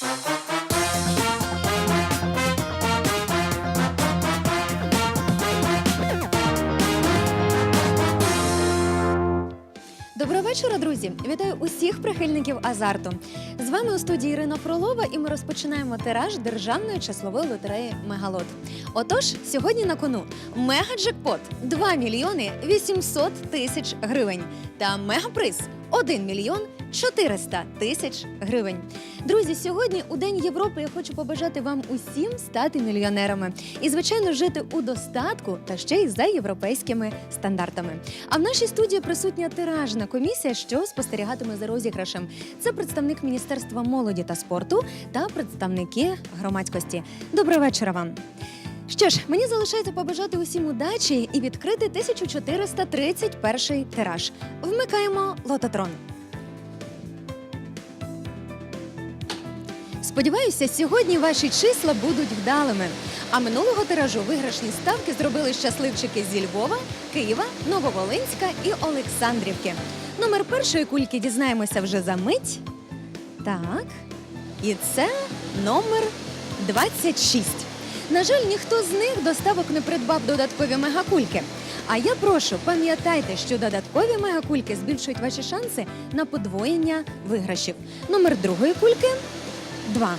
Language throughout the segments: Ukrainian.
Доброго вечора, друзі! Вітаю усіх прихильників азарту. З вами у студії Ірина Фролова, і ми розпочинаємо тираж державної числової лотереї Мегалот. Отож, сьогодні на кону мегаджекпот 2 мільйони 800 тисяч гривень та мегаприз 1 мільйон 400 тисяч гривень. Друзі, сьогодні у День Європи я хочу побажати вам усім стати мільйонерами і, звичайно, жити у достатку та ще й за європейськими стандартами. А в нашій студії присутня тиражна комісія, що спостерігатиме за розіграшем. Це представник Міністерства молоді та спорту та представники громадськості. Доброго вечора вам. Що ж, мені залишається побажати усім удачі і відкрити 1431 тираж. Вмикаємо лототрон. Сподіваюся, сьогодні ваші числа будуть вдалими. А минулого тиражу виграшні ставки зробили щасливчики зі Львова, Києва, Нововолинська і Олександрівки. Номер першої кульки дізнаємося вже за мить. Так. І це номер 26. На жаль, ніхто з них доставок не придбав додаткові мегакульки. А я прошу, пам'ятайте, що додаткові мегакульки збільшують ваші шанси на подвоєння виграшів. Номер другої кульки 2.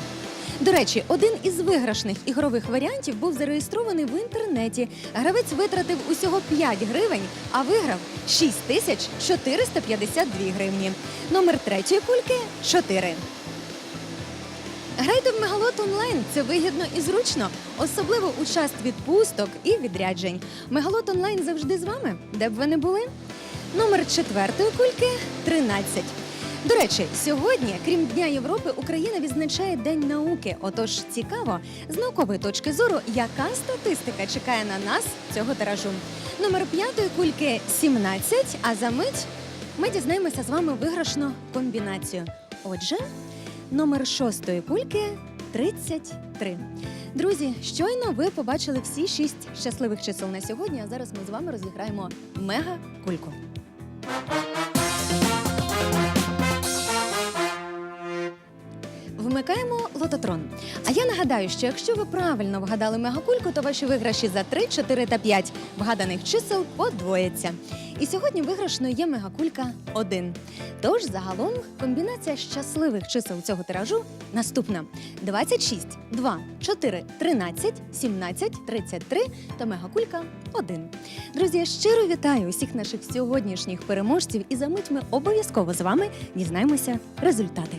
До речі, один із виграшних ігрових варіантів був зареєстрований в інтернеті. Гравець витратив усього 5 гривень, а виграв 6 тисяч 452 гривні. Номер третьої кульки 4. Грайте в Мегалот онлайн. Це вигідно і зручно, особливо у час відпусток і відряджень. Мегалот онлайн завжди з вами, де б ви не були. Номер четвертої кульки 13. До речі, сьогодні, крім Дня Європи, Україна відзначає День науки. Отож, цікаво, з наукової точки зору, яка статистика чекає на нас цього тиражу. Номер п'ятої кульки 17, а за мить ми дізнаємося з вами виграшну комбінацію. Отже, номер шостої кульки 33. Друзі, щойно ви побачили всі шість щасливих чисел на сьогодні. А зараз ми з вами розіграємо мега кульку. Вмикаємо лототрон. А я нагадаю, що якщо ви правильно вгадали мегакульку, то ваші виграші за 3, 4 та 5 вгаданих чисел подвояться. І сьогодні виграшною є мегакулька 1. Тож загалом комбінація щасливих чисел цього тиражу наступна: 26, 2, 4, 13, 17, 33 та мегакулька 1. Друзі, я щиро вітаю усіх наших сьогоднішніх переможців і за мить ми обов'язково з вами дізнаємося результати.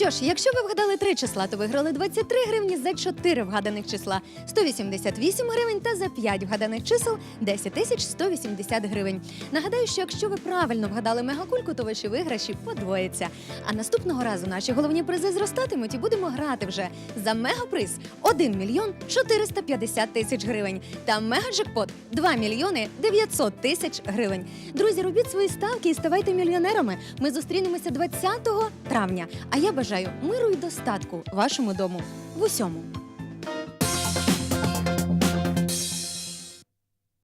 Що ж, якщо ви вгадали три числа, то виграли 23 гривні за 4 вгаданих числа, 188 гривень та за 5 вгаданих чисел 10 тисяч 180 гривень. Нагадаю, що якщо ви правильно вгадали мегакульку, то ваші виграші подвояться. А наступного разу наші головні призи зростатимуть і будемо грати вже за мегаприз 1 мільйон 450 тисяч гривень та мегаджекпот 2 мільйони 900 тисяч гривень. Друзі, робіть свої ставки і ставайте мільйонерами. Ми зустрінемося 20 травня. А я бажаю миру і достатку вашому дому в усьому.